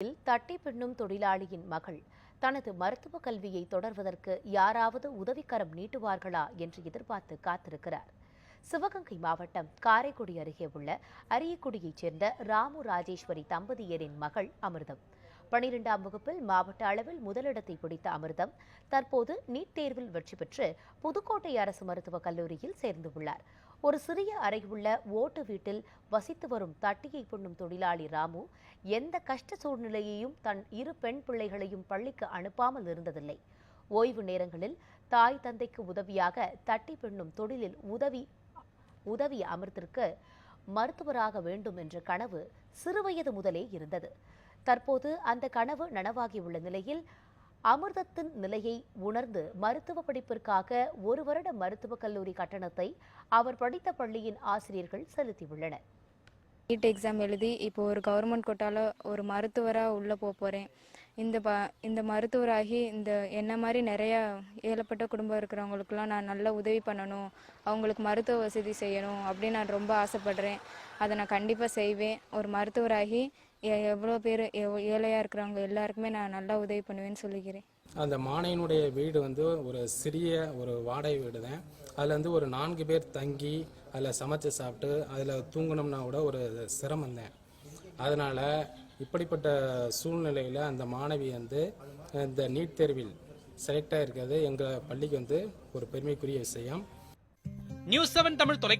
தட்டி பின்னும் தொழிலாளியின் மகள். தனது மருத்துவ கல்வியை தொடர்வதற்கு யாராவது உதவிக்கரம் நீட்டுவார்களா என்று எதிர்பார்த்து காத்திருக்கிறார். சிவகங்கை மாவட்டம் காரைக்குடி அருகே உள்ள அரியக்குடியைச் சேர்ந்த ராமு ராஜேஸ்வரி தம்பதியரின் மகள் அமிர்தம். பனிரெண்டாம் வகுப்பில் மாவட்ட அளவில் முதலிடத்தை பிடித்த அமிர்தம் தற்போது நீட் தேர்வில் வெற்றி பெற்று புதுக்கோட்டை அரசு மருத்துவக் கல்லூரியில் சேர்ந்துள்ளார் ஒரு சிறிய அறையுள்ள ஓட்டு வீட்டில் வசித்து வரும் தட்டியை பொண்ணும் தொழிலாளி ராமு எந்த கஷ்ட சூழ்நிலையையும் தன் இரு பெண் பிள்ளைகளையும் பள்ளிக்கு அனுப்பாமல் இருந்ததில்லை. ஓய்வு நேரங்களில் தாய் தந்தைக்கு உதவியாக தட்டி பின்னும் தொழிலில் உதவி உதவி அமர்த்திற்கு மருத்துவராக வேண்டும் என்ற கனவு சிறுவயது முதலே இருந்தது. தற்போது அந்த கனவு நனவாகியுள்ள நிலையில் அமிர்தத்தின் நிலையை உணர்ந்து மருத்துவ படிப்பிற்காக ஒரு வருட மருத்துவக் கல்லூரி கட்டணத்தை அவர் படித்த பள்ளியின் ஆசிரியர்கள் செலுத்தியுள்ளனர். நீட் எக்ஸாம் எழுதி இப்போ ஒரு கவர்மெண்ட் கோட்டால ஒரு மருத்துவராக உள்ளே போக போகிறேன் இந்த ப இந்த மருத்துவராகி இந்த என்ன மாதிரி நிறையா ஏழப்பட்ட குடும்பம் இருக்கிறவங்களுக்குலாம் நான் நல்ல உதவி பண்ணணும் அவங்களுக்கு மருத்துவ வசதி செய்யணும் அப்படின்னு நான் ரொம்ப ஆசைப்படுறேன். அதை நான் கண்டிப்பாக செய்வேன். ஒரு மருத்துவராகி எவ்வளோ பேர் எவ் ஏழையாக இருக்கிறவங்க எல்லாருக்குமே நான் நல்லா உதவி பண்ணுவேன்னு சொல்லிக்கிறேன். அந்த மானையினுடைய வீடு வந்து ஒரு சிறிய ஒரு வாடகை வீடு தான் அதில் வந்து ஒரு நான்கு பேர் தங்கி அதில் சமைச்சு சாப்பிட்டு அதில் தூங்கணும்னா கூட ஒரு சிரமம் தான் அதனால் இப்படிப்பட்ட சூழ்நிலையில் அந்த மாணவி வந்து இந்த நீட் தேர்வில் செலக்ட் ஆகிருக்கிறது எங்கள் பள்ளிக்கு வந்து ஒரு பெருமைக்குரிய விஷயம். நியூஸ் செவன் தமிழ் தொலை